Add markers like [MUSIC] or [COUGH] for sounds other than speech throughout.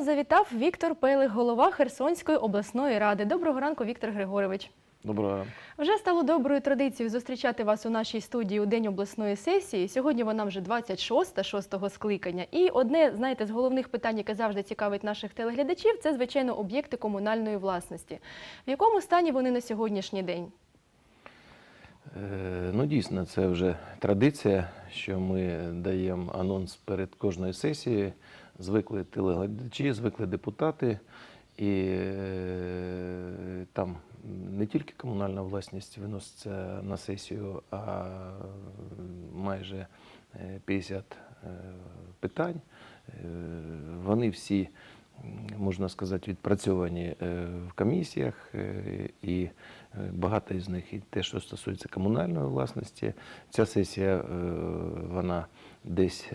нас завітав Віктор Пелих, голова Херсонської обласної ради. Доброго ранку, Віктор Григорович. Доброго ранку. Вже стало доброю традицією зустрічати вас у нашій студії у день обласної сесії. Сьогодні вона вже 26-та, шостого скликання. І одне, знаєте, з головних питань, яке завжди цікавить наших телеглядачів, це звичайно об'єкти комунальної власності. В якому стані вони на сьогоднішній день? Е, Ну, дійсно, це вже традиція, що ми даємо анонс перед кожною сесією. Звикли телеглядачі, звикли депутати. І е, там не тільки комунальна власність виноситься на сесію, а майже е, 50 е, питань. Е, Вони всі, можна сказати, відпрацьовані е, в комісіях, е, і е, багато із них і те, що стосується комунальної власності. Ця сесія вона десь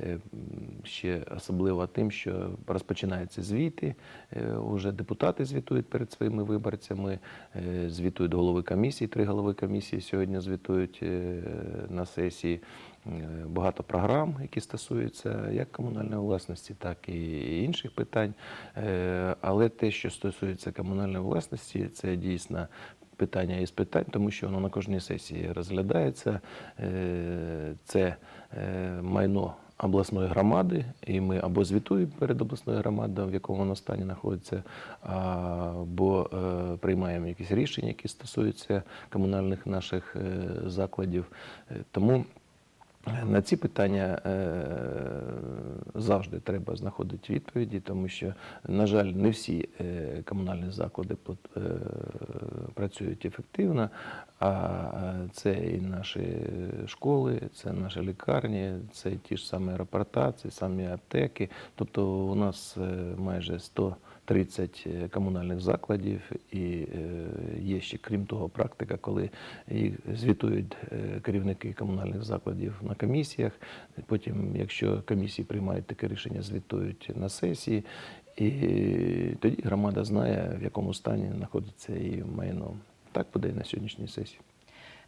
ще особлива тим, що розпочинаються звіти. Уже депутати звітують перед своїми виборцями, звітують голови комісії. Три голови комісії сьогодні звітують на сесії. Е, Багато програм, які стосуються як комунальної власності, так і інших питань. Е, Але те, що стосується комунальної власності, це дійсно питання із питань, тому що воно на кожній сесії розглядається. Е, Це майно обласної громади, і ми або звітуємо перед обласною громадою, в якому воно стані знаходиться, або приймаємо якісь рішення, які стосуються комунальних наших закладів. Тому на ці питання е, завжди треба знаходити відповіді, тому що, на жаль, не всі е, комунальні заклади е, працюють ефективно, а це і наші школи, це наші лікарні, це ті ж самі аеропорта, це самі аптеки. Тобто у нас майже 100 30 комунальних закладів, і е, є ще крім того практика, коли їх звітують е, керівники комунальних закладів на комісіях. Потім, якщо комісії приймають таке рішення, звітують на сесії. І тоді громада знає, в якому стані знаходиться її майно. Так буде і на сьогоднішній сесії.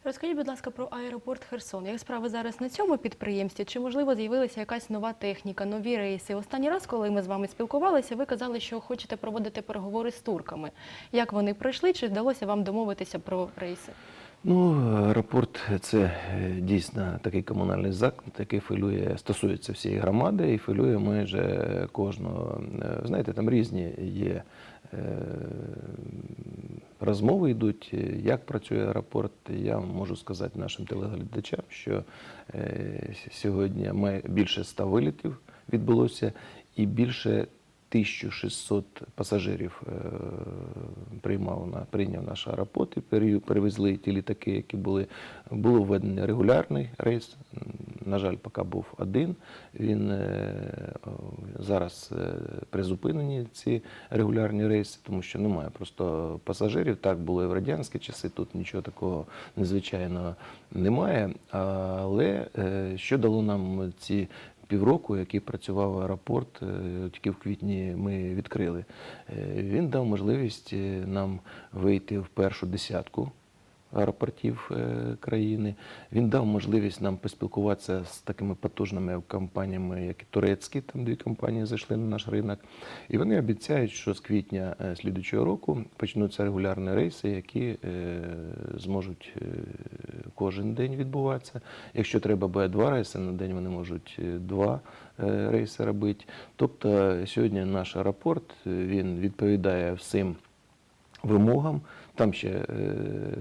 Розкажіть, будь ласка, про аеропорт Херсон. Як справи зараз на цьому підприємстві? Чи можливо з'явилася якась нова техніка, нові рейси? Останній раз, коли ми з вами спілкувалися, ви казали, що хочете проводити переговори з турками. Як вони пройшли? Чи вдалося вам домовитися про рейси? Ну, аеропорт це е, дійсно такий комунальний заклад, який хвилює, стосується всієї громади і хвилює майже кожного. Е, Знаєте, там різні є е, розмови йдуть, е, як працює аеропорт. Я можу сказати нашим телеглядачам, що е, сьогодні більше 100 вилітів відбулося і більше 1600 пасажирів е, приймав на прийняв наш аеропорт і перевезли ті літаки, які були. Було введений регулярний рейс. На жаль, поки був один. Він е, зараз е, призупинені ці регулярні рейси, тому що немає просто пасажирів. Так було і в радянські часи. Тут нічого такого незвичайного немає. Але що дало нам ці півроку, який працював аеропорт, е, тільки в квітні ми відкрили. Е, Він дав можливість е, нам вийти в першу десятку аеропортів е, країни. Він дав можливість нам поспілкуватися з такими потужними компаніями, як і турецькі, там дві компанії зайшли на наш ринок. І вони обіцяють, що з квітня е, слідуючого року почнуться регулярні рейси, які е, зможуть кожен день відбуватися. Якщо треба буде два рейси на день, вони можуть два рейси робити. Тобто сьогодні наш аеропорт він відповідає всім вимогам. Там ще е,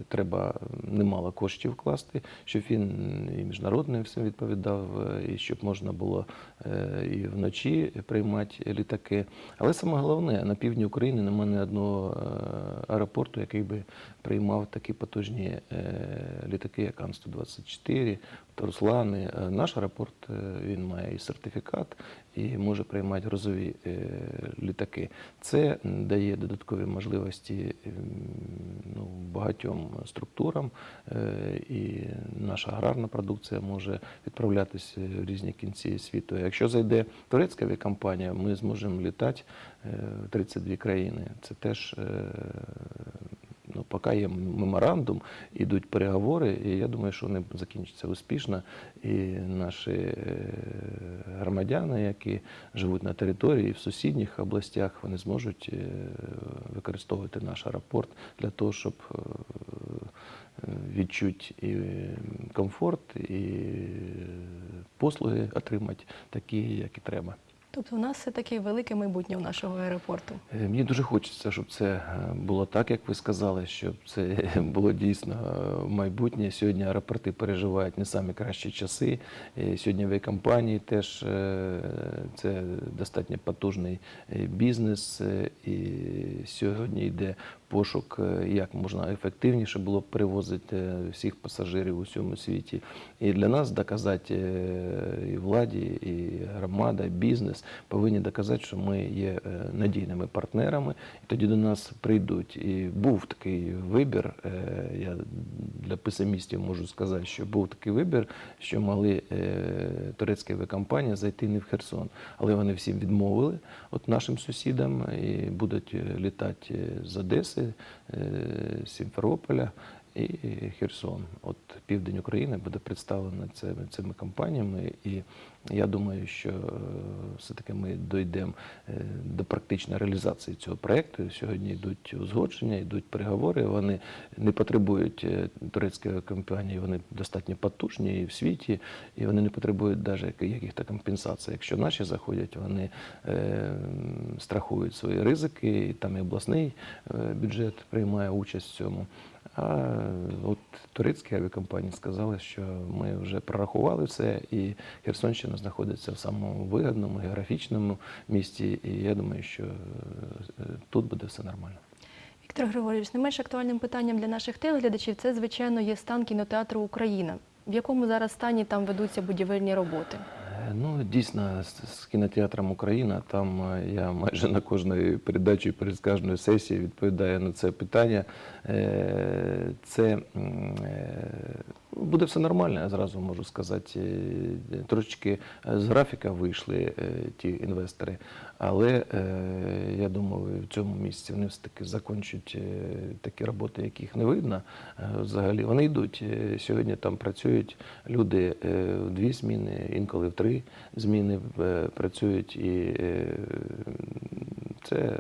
треба немало коштів вкласти, щоб він і міжнародним всім відповідав, е, і щоб можна було е, і вночі приймати літаки. Але саме головне, на півдні України немає ні одного е, аеропорту, який би приймав такі потужні е, літаки, як Ан-124, Руслани. Е, Наш аеропорт е, він має і сертифікат, і може приймати грузові е, літаки. Це дає додаткові можливості ну, багатьом структурам, і наша аграрна продукція може відправлятися в різні кінці світу. Якщо зайде турецька авіакомпанія, ми зможемо літати в 32 країни. Це теж потрібно. Поки є меморандум, ідуть переговори, і я думаю, що вони закінчаться успішно. І наші е, громадяни, які живуть на території в сусідніх областях, вони зможуть е, використовувати наш аеропорт для того, щоб е, відчути і комфорт, і послуги отримати такі, як і треба. Тобто у нас все таки велике майбутнє у нашого аеропорту. Е, Мені дуже хочеться, щоб це е, було так, як ви сказали, щоб це [LAUGHS] було дійсно е, майбутнє. Сьогодні аеропорти переживають не самі кращі часи. Сьогодні в компанії теж це достатньо потужний бізнес, і сьогодні йде пошук, е, як можна ефективніше було е, всіх пасажирів у всьому світі. І для нас доказати е, і владі, і громада, і бізнес повинні доказати, що ми є е, надійними партнерами, і тоді до нас прийдуть. І був такий вибір. Я для песимістів можу сказати, що був такий вибір, що могли турецькі авіакомпанії зайти не в Херсон, але вони всім відмовили от нашим сусідам і будуть літати з Одеси, е, з Сімферополя і Херсон. От південь України буде представлено цими, цими компаніями, і я думаю, що е, все-таки ми дійдемо е, до практичної реалізації цього проєкту. Сьогодні йдуть узгодження, йдуть переговори. Вони не потребують е, турецькі компанії, вони достатньо потужні і в світі, і вони не потребують навіть яких-то компенсацій. Якщо наші заходять, вони страхують свої ризики, і там і обласний бюджет приймає участь в цьому. А от турецькі авіакомпанії сказали, що ми вже прорахували все, і Херсонщина знаходиться в самому вигідному географічному місті. І я думаю, що е, тут буде все нормально. Віктор Григорійович, не менш актуальним питанням для наших телеглядачів це, звичайно, є стан кінотеатру Україна. В якому зараз стані там ведуться будівельні роботи? Е, Ну, дійсно, з, кінотеатром Україна, там е, я майже на кожної передачі перед кожною сесією відповідаю на це питання. Це буде все нормально, я зразу можу сказати. Е, Трошечки е, з графіка вийшли е, ті інвестори, але е, я думаю, в цьому місці вони все-таки закінчать е, такі роботи, яких не видно е, взагалі. Вони йдуть. Е, Сьогодні там працюють люди е, в дві зміни, інколи в три зміни е, працюють. І е, це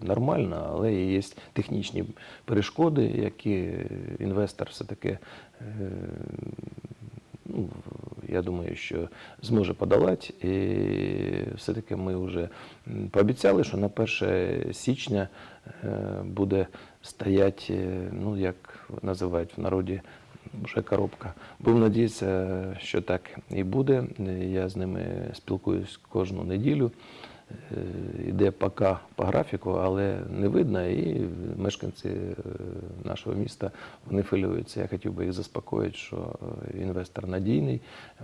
нормально, але є технічні перешкоди, які інвестор все-таки. е, Ну, я думаю, що зможе подолати. І все-таки ми вже пообіцяли, що на 1 січня е, буде стояти, е, ну як називають в народі, вже коробка. Будемо надіятися, що так і буде. Я з ними спілкуюсь кожну неділю. Е, Іде поки по графіку, але не видно, і мешканці е, нашого міста вони хвилюються. Я хотів би їх заспокоїти, що е, інвестор надійний,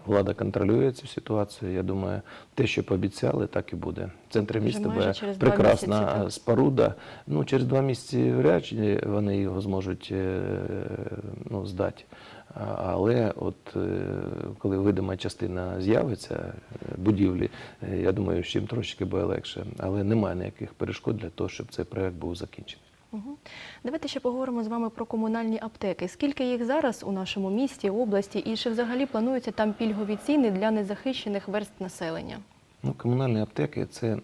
влада контролює цю ситуацію. Я думаю, те, що пообіцяли, так і буде. В центрі міста буде прекрасна місяці, споруда. Ну, через два місяці вряд чи вони його зможуть е, ну, здати. Але от е, коли видима частина з'явиться е, будівлі, е, я думаю, що їм трошки буде легше. Але немає ніяких перешкод для того, щоб цей проект був закінчений. Угу. Давайте ще поговоримо з вами про комунальні аптеки. Скільки їх зараз у нашому місті, області, і чи взагалі плануються там пільгові ціни для незахищених верств населення? Ну, комунальні аптеки це,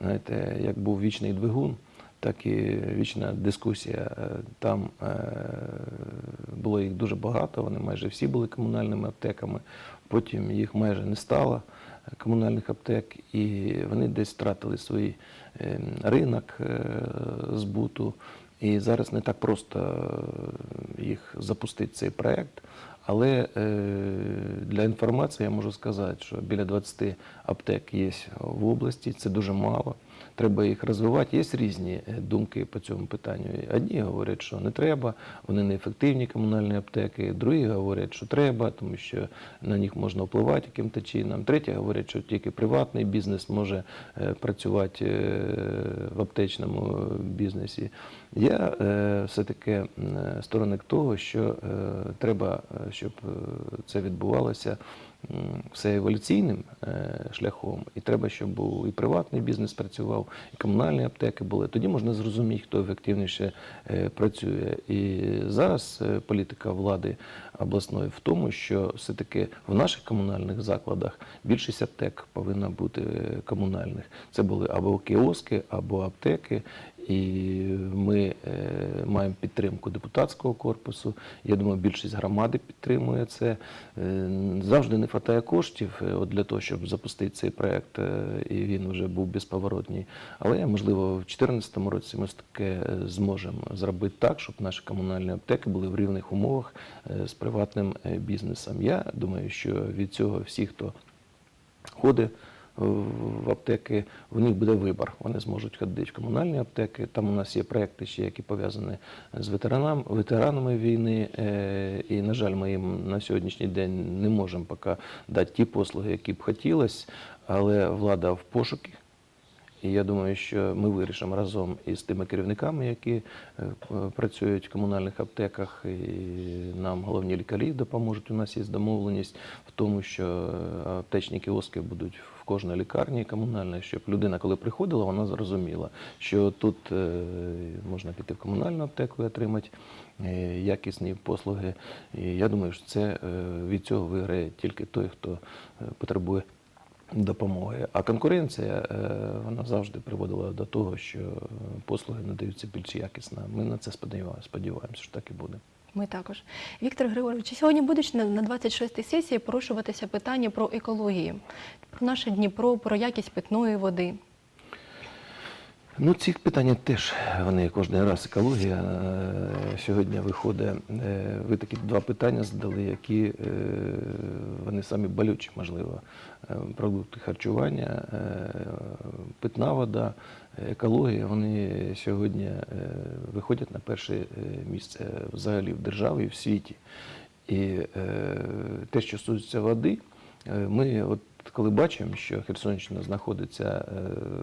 знаєте, як був вічний двигун, так і вічна дискусія. Там е, було їх дуже багато, вони майже всі були комунальними аптеками. Потім їх майже не стало е, комунальних аптек, і вони десь втратили свій е, ринок збуту. І зараз не так просто їх запустити цей проект. Але для інформації я можу сказати, що біля 20 аптек є в області, це дуже мало. Треба їх розвивати. Є різні е, думки по цьому питанню. Одні говорять, що не треба, вони неефективні комунальні аптеки, другі говорять, що треба, тому що на них можна впливати яким-то чином. Треті говорять, що тільки приватний бізнес може е, працювати е, в аптечному бізнесі. Я все-таки сторонник того, що треба, щоб це відбувалося все еволюційним е, шляхом, і треба, щоб був і приватний бізнес працював, і комунальні аптеки були. Тоді можна зрозуміти, хто ефективніше е, працює. І зараз е, політика влади обласної в тому, що все-таки в наших комунальних закладах більшість аптек повинна бути е, комунальних. Це були або кіоски, або аптеки. І ми е, маємо підтримку депутатського корпусу. Я думаю, більшість громади підтримує це. Е, Завжди не вистачає коштів от для того, щоб запустити цей проект, і він вже був безповоротній. Але можливо, в 2014 році ми таке зможемо зробити так, щоб наші комунальні аптеки були в рівних умовах з приватним е, бізнесом. Я думаю, що від цього всі, хто ходить в аптеки, у них буде вибір. Вони зможуть ходити в комунальні аптеки. Там у нас є проекти, ще які пов'язані з ветеранами, ветеранами війни. Е, І, на жаль, ми їм на сьогоднішній день не можемо поки дати ті послуги, які б хотілося, але влада в пошукі. І я думаю, що ми вирішимо разом із тими керівниками, які е, працюють в комунальних аптеках, і нам головні лікарі допоможуть. У нас є домовленість в тому, що е, аптечні кіоски будуть в кожній лікарні комунальній, щоб людина, коли приходила, вона зрозуміла, що тут е, можна піти в комунальну аптеку і отримати якісні послуги. І я думаю, що це від цього виграє тільки той, хто потребує допомоги. А конкуренція е, вона завжди приводила до того, що послуги надаються більш якісно. Ми на це сподіваємося, сподіваємося, що так і буде. Ми також. Віктор Григорович, сьогодні на на 26-й сесії порушуватися питання про екологію, про наше Дніпро, про якість питної води? Ну, ці питання теж вони кожен раз екологія. Е, Сьогодні виходить, е, ви такі два питання задали, які е, вони самі болючі, можливо. Продукти харчування, питна вода, екологія, вони сьогодні виходять на перше місце взагалі в державі в світі. І те, що стосується води, ми от коли бачимо, що Херсонщина знаходиться е,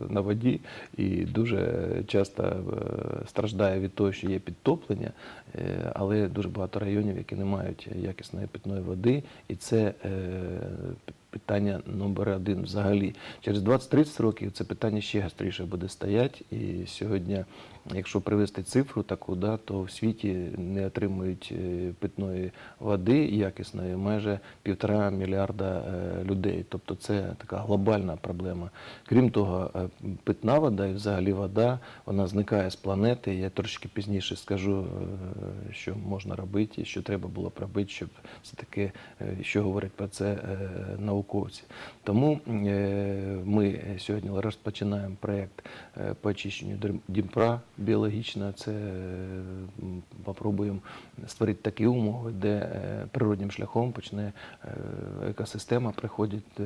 на воді і дуже часто е, страждає від того, що є підтоплення, але дуже багато районів, які не мають якісної питної води, і це е, питання номер один взагалі. Через 20-30 років це питання ще гостріше буде стояти. І сьогодні, якщо привести цифру таку, да, то в світі не отримують е, питної води якісної майже півтора мільярда е, людей. Тобто це така глобальна проблема. Крім того, е, питна вода і взагалі вода, вона зникає з планети. Я трошки пізніше скажу, е, що можна робити, що треба було б робити, щоб все-таки, е, що говорять про це е, науковці. Тому е, ми сьогодні розпочинаємо проєкт е, по очищенню Дніпра біологічно. Це е, м, попробуємо створити такі умови, де е, природнім шляхом почне е, екосистема приходити е,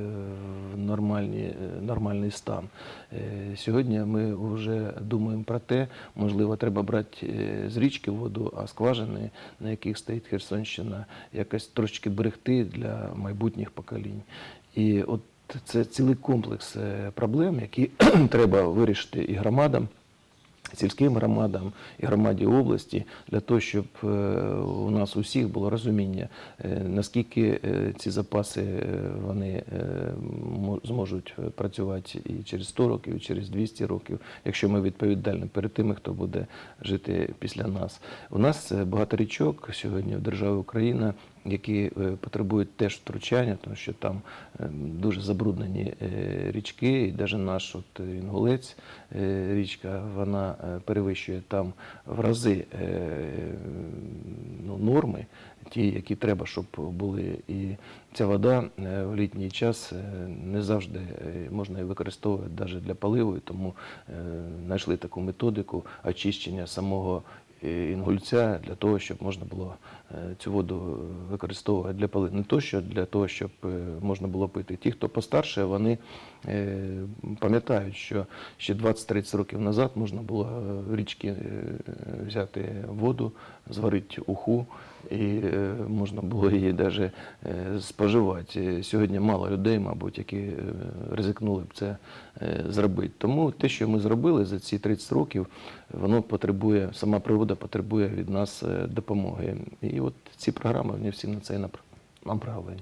в нормальні, е, нормальний стан. Е, Сьогодні ми вже думаємо про те, можливо, треба брати е, з річки воду, скважини, на яких стоїть Херсонщина, якось трошки берегти для майбутніх поколінь. І от це цілий комплекс е, проблем, які [CLEARS THROAT] треба вирішити і громадам сільським громадам і громаді області для того, щоб е, у нас усіх було розуміння, е, наскільки е, ці запаси вони зможуть працювати і через 100 років, і через 200 років, якщо ми відповідальні перед тими, хто буде жити після нас. У нас багато річок сьогодні в державі Україна. Які е, потребують теж втручання, тому що там е, дуже забруднені е, річки, і навіть наш от Інгулець річка, вона перевищує там в рази ну, норми, ті, які треба, щоб були. І ця вода в літній час не завжди можна її використовувати навіть для поливу, і тому знайшли таку методику очищення самого інгульця для того, щоб можна було цю воду використовувати для пали. Не то, що для того, щоб е, можна було пити. Ті, хто постарше, вони е, пам'ятають, що ще 20-30 років назад можна було е, в річки е, взяти воду, зварити уху, і е, можна було її навіть споживати. Е, Сьогодні мало людей, мабуть, які е, ризикнули б це е, зробити. Тому те, що ми зробили за ці 30 років, воно потребує, сама природа потребує від нас е, допомоги. І от ці програми вони всі на це направлені.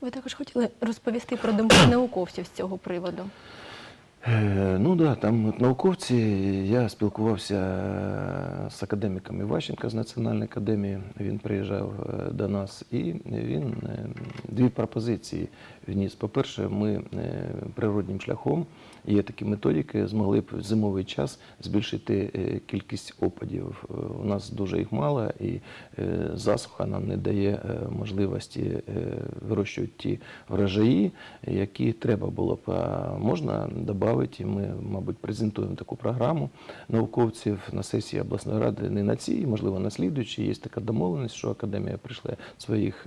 Ви також хотіли розповісти про думки науковців з цього приводу. Е, Ну да, там от науковці. Я спілкувався е, з академіком Іващенка з Національної академії. Він приїжджав е, до нас, і він дві пропозиції вніс. По-перше, ми природнім шляхом є такі методики, змогли б в зимовий час збільшити е, кількість опадів. Е, У нас дуже їх мало, і е, засуха нам не дає можливості вирощувати ті врожаї, які треба було б. А Можна додати, ми, мабуть, презентуємо таку програму науковців на сесії обласної ради, не на цій, можливо, на слідуючій. Є така домовленість, що академія прийшла своїх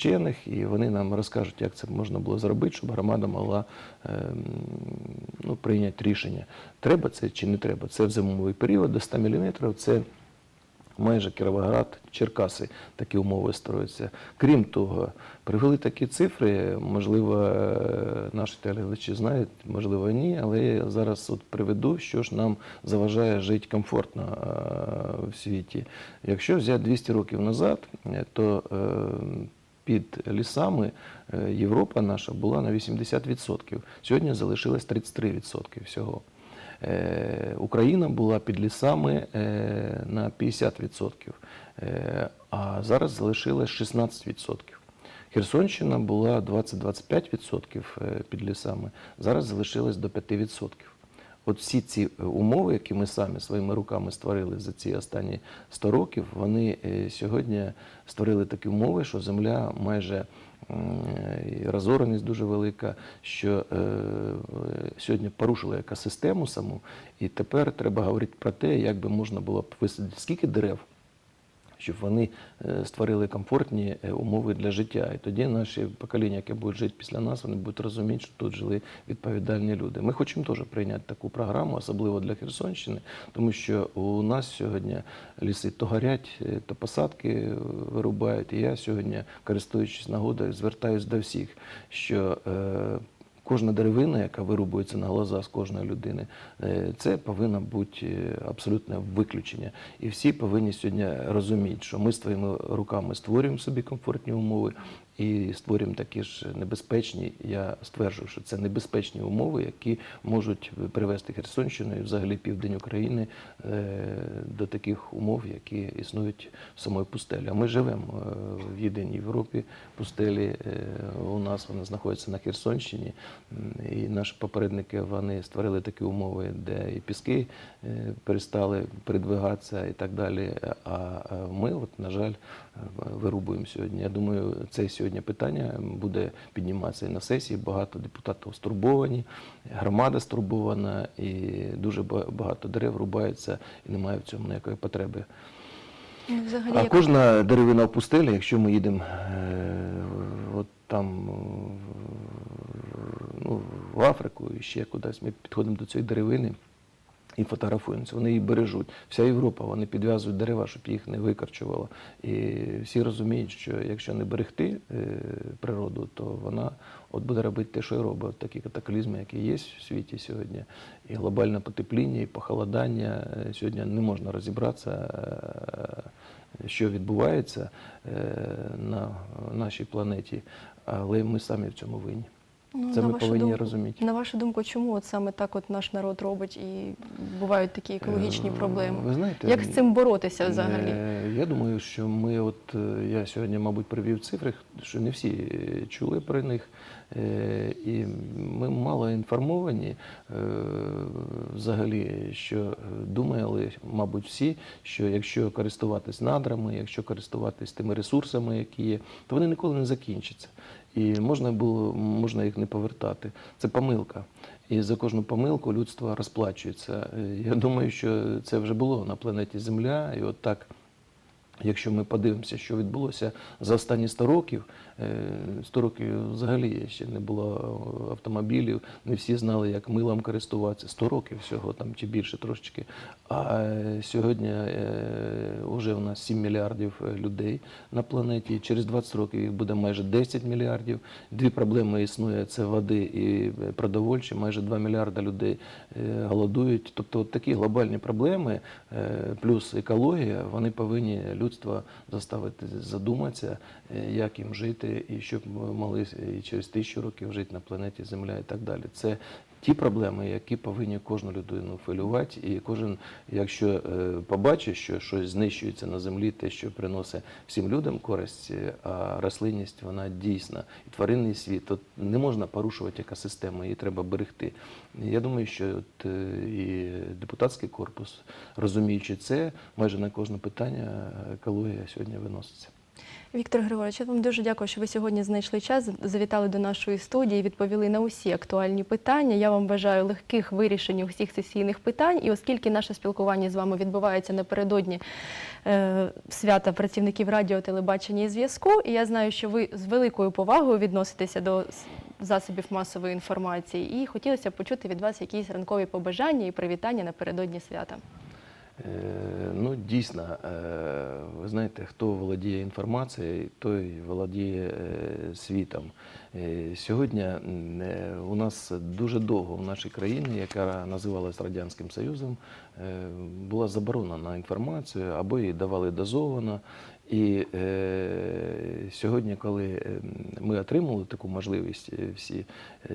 вчених, і вони нам розкажуть, як це можна було зробити, щоб громада могла е, ну, прийняти рішення, треба це чи не треба. Це в зимовий період до 100 мм, це майже Кіровоград, Черкаси такі умови строяться. Крім того, привели такі цифри, можливо, е, наші телеглядачі знають, можливо, ні, але я зараз от приведу, що ж нам заважає жити комфортно е, в світі. Якщо взяти 200 років назад, е, то е, під лісами е, Європа наша була на 80%. Сьогодні залишилось 33% всього. Е, Україна була під лісами е, на 50%, е, а зараз залишилось 16%. Херсонщина була 20-25% е, під лісами, зараз залишилось до 5%. От всі ці е, умови, які ми самі своїми руками створили за ці останні 100 років, вони е, сьогодні створили такі умови, що земля майже розореність дуже велика, що е, сьогодні порушила екосистему саму, і тепер треба говорити про те, як би можна було б висадити скільки дерев, щоб вони е, створили комфортні е, умови для життя. І тоді наші покоління, яке будуть жити після нас, вони будуть розуміти, що тут жили відповідальні люди. Ми хочемо теж прийняти таку програму, особливо для Херсонщини, тому що у нас сьогодні ліси то горять, е, то посадки вирубають. І я сьогодні, користуючись нагодою, звертаюся до всіх, що Кожна деревина, яка вирубується на глаза з кожної людини, е, це повинно бути е, абсолютне виключення. І всі повинні сьогодні розуміти, що ми своїми руками створюємо собі комфортні умови і створюємо такі ж небезпечні. Я стверджую, що це небезпечні умови, які можуть привести Херсонщину і взагалі південь України е, до таких умов, які існують в самої пустелі. А ми живемо е, в єдиній Європі пустелі. е, У нас вона знаходиться на Херсонщині, і наші попередники вони створили такі умови, де і піски перестали передвигатися і так далі. А ми, от, на жаль, вирубуємо сьогодні. Я думаю, це сьогодні питання буде підніматися і на сесії. Багато депутатів стурбовані, громада стурбована, і дуже багато дерев рубається, і немає в цьому ніякої потреби. Ну, Взагалі, А як- кожна деревина в пустелі, якщо ми їдемо е, от там ну, в Африку і ще кудись, ми підходимо до цієї деревини і фотографуємося. Вони її бережуть. Вся Європа, вони підв'язують дерева, щоб їх не викорчувало. І всі розуміють, що якщо не берегти е, природу, то вона от буде робити те, що і робить. Такі катаклізми, які є в світі сьогодні, і глобальне потепління, і похолодання. Е, Сьогодні не можна розібратися, е, що відбувається на нашій планеті, але ми самі в цьому винні. Ну, Це на ми вашу повинні думку- розуміти. На вашу думку, чому от саме так от наш народ робить і бувають такі екологічні Е, проблеми? Ви знаєте, Як з цим боротися взагалі? Е, Я думаю, що ми, от е, я сьогодні, мабуть, привів цифри, що не всі чули про них, і ми мало інформовані взагалі, що думали, мабуть, всі, що якщо користуватись надрами, якщо користуватись тими ресурсами, які є, то вони ніколи не закінчаться. І можна було можна їх не повертати. Це помилка. І за кожну помилку людство розплачується. Е, Я думаю, що це вже було на планеті Земля, і от так. Якщо ми подивимося, що відбулося за останні 100 років, 100 років взагалі ще не було автомобілів, не всі знали, як милом користуватися. 100 років всього там чи більше трошечки. А е, сьогодні вже у нас 7 мільярдів е, людей на планеті. Через 20 років їх буде майже 10 мільярдів. Дві проблеми існує: це води і е, продовольчі. Майже 2 мільярда людей е, голодують. Тобто, от такі глобальні проблеми, е, плюс екологія, вони повинні людство заставити задуматися, е, як їм жити, і щоб могли і через тисячу років жити на планеті Земля і так далі. Це ті проблеми, які повинні кожну людину хвилювати, і кожен, якщо е, побачить, що щось знищується на землі, те, що приносить всім людям користь, е, а рослинність вона дійсна, і тваринний світ, то не можна порушувати екосистему, її треба берегти. Я думаю, що от, е, і депутатський корпус, розуміючи це, майже на кожне питання екологія сьогодні виноситься. Віктор Григорович, я вам дуже дякую, що ви сьогодні знайшли час, завітали до нашої студії, відповіли на усі актуальні питання. Я вам бажаю легких вирішень усіх сесійних питань. І оскільки наше спілкування з вами відбувається напередодні е, свята працівників радіо, телебачення і зв'язку, і я знаю, що ви з великою повагою відноситеся до засобів масової інформації, і хотілося б почути від вас якісь ранкові побажання і привітання напередодні свята. Е, Ну, дійсно, е, ви знаєте, хто володіє інформацією, той володіє е, світом. Сьогодні у нас дуже довго в нашій країні, яка називалась Радянським Союзом, була заборона на інформацію або її давали дозовано. І е, сьогодні, коли ми отримали таку можливість всі,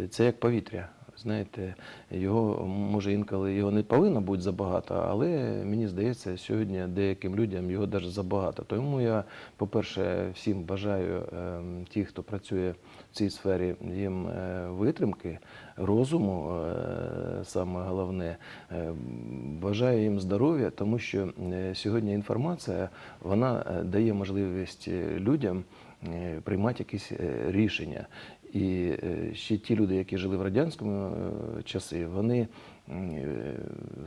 це як повітря. Знаєте, його може інколи його не повинно бути забагато, але мені здається, сьогодні деяким людям його навіть забагато. Тому я, по-перше, всім бажаю ем, ті, хто працює в цій сфері, їм е, витримки, розуму, е, саме головне. Е, Бажаю їм здоров'я, тому що сьогодні інформація вона дає можливість людям приймати якісь рішення. І е, ще ті люди, які жили в радянському е, часи, вони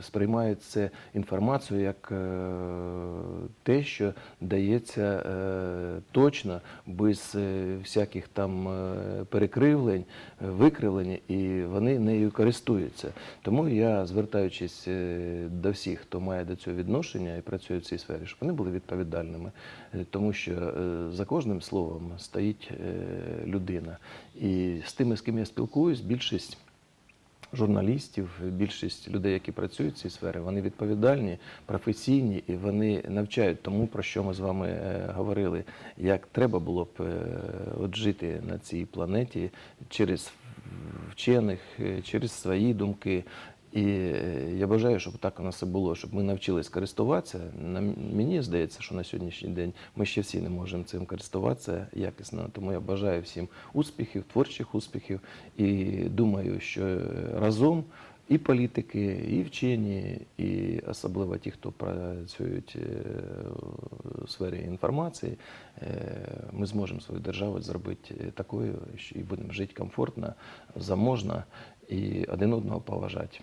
сприймають це інформацію як е, те, що дається е, точно, без е, всяких там е, перекривлень, е, викривлень, і вони нею користуються. Тому я, звертаючись е, до всіх, хто має до цього відношення і працює в цій сфері, щоб вони були відповідальними, Е, тому що е, за кожним словом стоїть е, людина. І з тими, з ким я спілкуюсь, більшість журналістів, більшість людей, які працюють в цій сфері, вони відповідальні, професійні і вони навчають тому, про що ми з вами е, говорили, як треба було б е, от жити на цій планеті через вчених, е, через свої думки. І е, я бажаю, щоб так у нас і було, щоб ми навчились користуватися. Мені здається, що на сьогоднішній день ми ще всі не можемо цим користуватися якісно. Тому я бажаю всім успіхів, творчих успіхів і думаю, що разом і політики, і вчені, і особливо ті, хто працюють е, у сфері інформації, е, ми зможемо свою державу зробити такою, що і будемо жити комфортно, заможно і один одного поважати.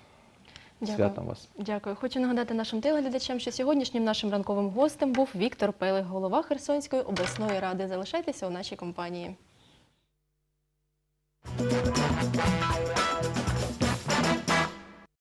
Святом вас. Дякую. Хочу нагадати нашим телеглядачам, що сьогоднішнім нашим ранковим гостем був Віктор Пелих, голова Херсонської обласної ради. Залишайтеся у нашій компанії.